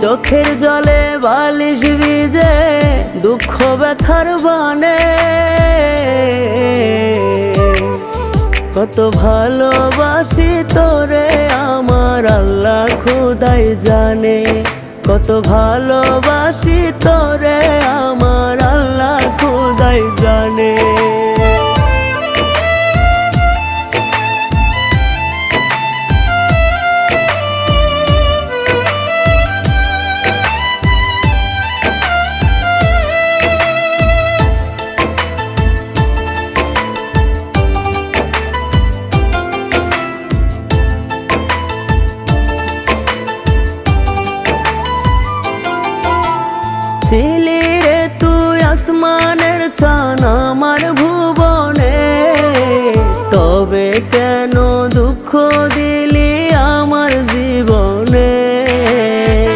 চোখের জলে বালিশ ভিজে দুঃখ ব্যথার বানে। কত ভালোবাসি তোরে, আমার আল্লাহ খুদাই জানে। কত ভালোবাসি তোরে, আমার আল্লাহ খুদাই জানে। ছিলি তুই আসমানের চান আমার ভুবনে। তবে কেন দুঃখ দি